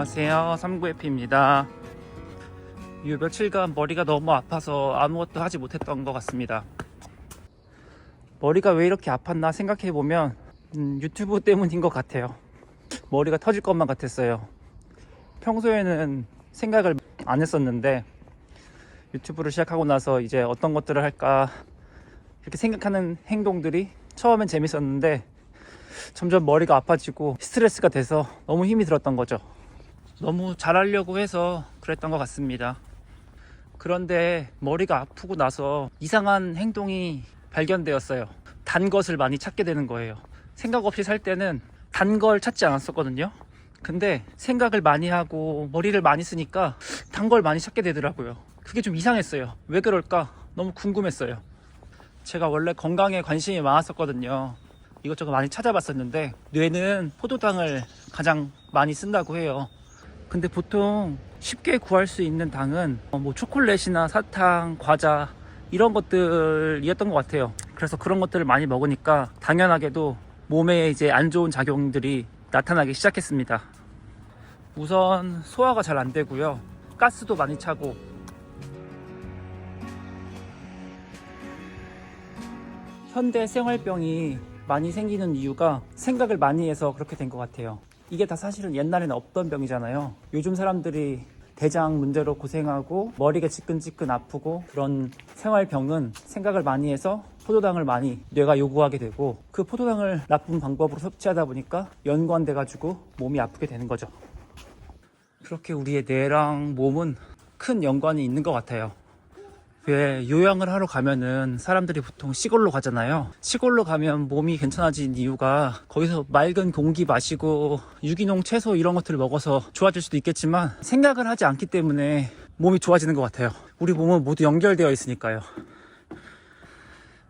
안녕하세요. 39F입니다. 이 며칠간 머리가 너무 아파서 아무것도 하지 못했던 것 같습니다. 머리가 왜 이렇게 아팠나 생각해보면 음, 유튜브 때문인 것 같아요. 머리가 터질 것만 같았어요. 평소에는 생각을 안 했었는데 유튜브를 시작하고 나서 이제 어떤 것들을 할까 이렇게 생각하는 행동들이 처음엔 재밌었는데 점점 머리가 아파지고 스트레스가 돼서 너무 힘이 들었던 거죠. 너무 잘하려고 해서 그랬던 것 같습니다. 그런데 머리가 아프고 나서 이상한 행동이 발견되었어요. 단 것을 많이 찾게 되는 거예요. 생각 없이 살 때는 단 걸 찾지 않았었거든요. 근데 생각을 많이 하고 머리를 많이 쓰니까 단 걸 많이 찾게 되더라고요. 그게 좀 이상했어요. 왜 그럴까? 너무 궁금했어요. 제가 원래 건강에 관심이 많았었거든요. 이것저것 많이 찾아봤었는데 뇌는 포도당을 가장 많이 쓴다고 해요. 근데 보통 쉽게 구할 수 있는 당은 어, 뭐 초콜릿이나 사탕, 과자 이런 것들이었던 것 같아요. 그래서 그런 것들을 많이 먹으니까 당연하게도 몸에 이제 안 좋은 작용들이 나타나기 시작했습니다. 우선 소화가 잘 안 되고요. 가스도 많이 차고 현대 생활병이 많이 생기는 이유가 생각을 많이 해서 그렇게 된 것 같아요. 이게 다 사실은 옛날에는 없던 병이잖아요. 요즘 사람들이 대장 문제로 고생하고 머리가 지끈지끈 아프고 그런 생활병은 생각을 많이 해서 포도당을 많이 뇌가 요구하게 되고 그 포도당을 나쁜 방법으로 섭취하다 보니까 연관돼 가지고 몸이 아프게 되는 거죠. 그렇게 우리의 뇌랑 몸은 큰 연관이 있는 것 같아요. 왜 요양을 하러 가면은 사람들이 보통 시골로 가잖아요. 시골로 가면 몸이 괜찮아진 이유가 거기서 맑은 공기 마시고 유기농 채소 이런 것들을 먹어서 좋아질 수도 있겠지만 생각을 하지 않기 때문에 몸이 좋아지는 것 같아요. 우리 몸은 모두 연결되어 있으니까요.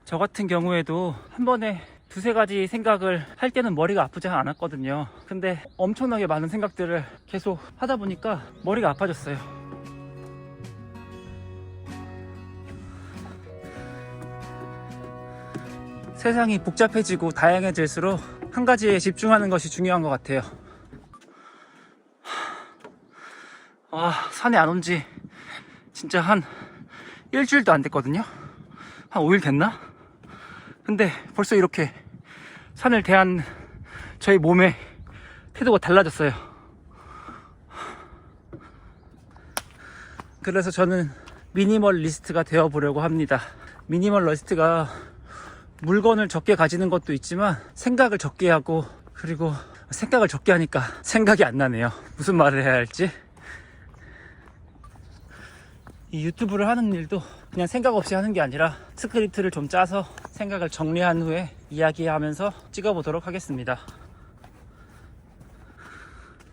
저 같은 경우에도 한 번에 두세 가지 생각을 할 때는 머리가 아프지 않았거든요. 근데 엄청나게 많은 생각들을 계속 하다 보니까 머리가 아파졌어요. 세상이 복잡해지고 다양해질수록 한 가지에 집중하는 것이 중요한 것 같아요. 아, 산에 안 온 지 진짜 한 일주일도 안 됐거든요. 한 5일 됐나? 근데 벌써 이렇게 산을 대한 저희 몸의 태도가 달라졌어요. 그래서 저는 미니멀 리스트가 되어 보려고 합니다. 미니멀 리스트가 물건을 적게 가지는 것도 있지만 생각을 적게 하고 그리고 생각을 적게 하니까 생각이 안 나네요. 무슨 말을 해야 할지. 이 유튜브를 하는 일도 그냥 생각 없이 하는 게 아니라 스크립트를 좀 짜서 생각을 정리한 후에 이야기하면서 찍어보도록 하겠습니다.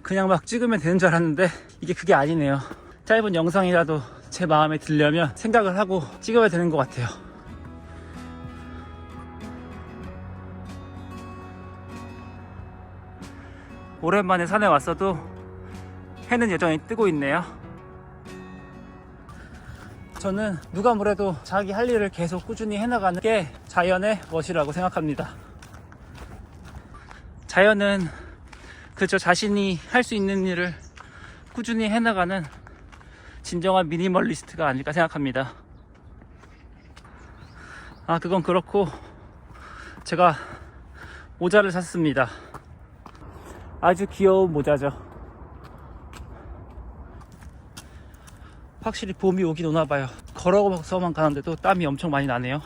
그냥 막 찍으면 되는 줄 알았는데 이게 그게 아니네요. 짧은 영상이라도 제 마음에 들려면 생각을 하고 찍어야 되는 것 같아요. 오랜만에 산에 왔어도 해는 여전히 뜨고 있네요. 저는 누가 뭐래도 자기 할 일을 계속 꾸준히 해나가는 게 자연의 멋이라고 생각합니다. 자연은 그저 자신이 할 수 있는 일을 꾸준히 해나가는 진정한 미니멀리스트가 아닐까 생각합니다. 아, 그건 그렇고 제가 모자를 샀습니다. 아주 귀여운 모자죠. 확실히 봄이 오긴 오나 봐요. 걸어서만 가는데도 땀이 엄청 많이 나네요.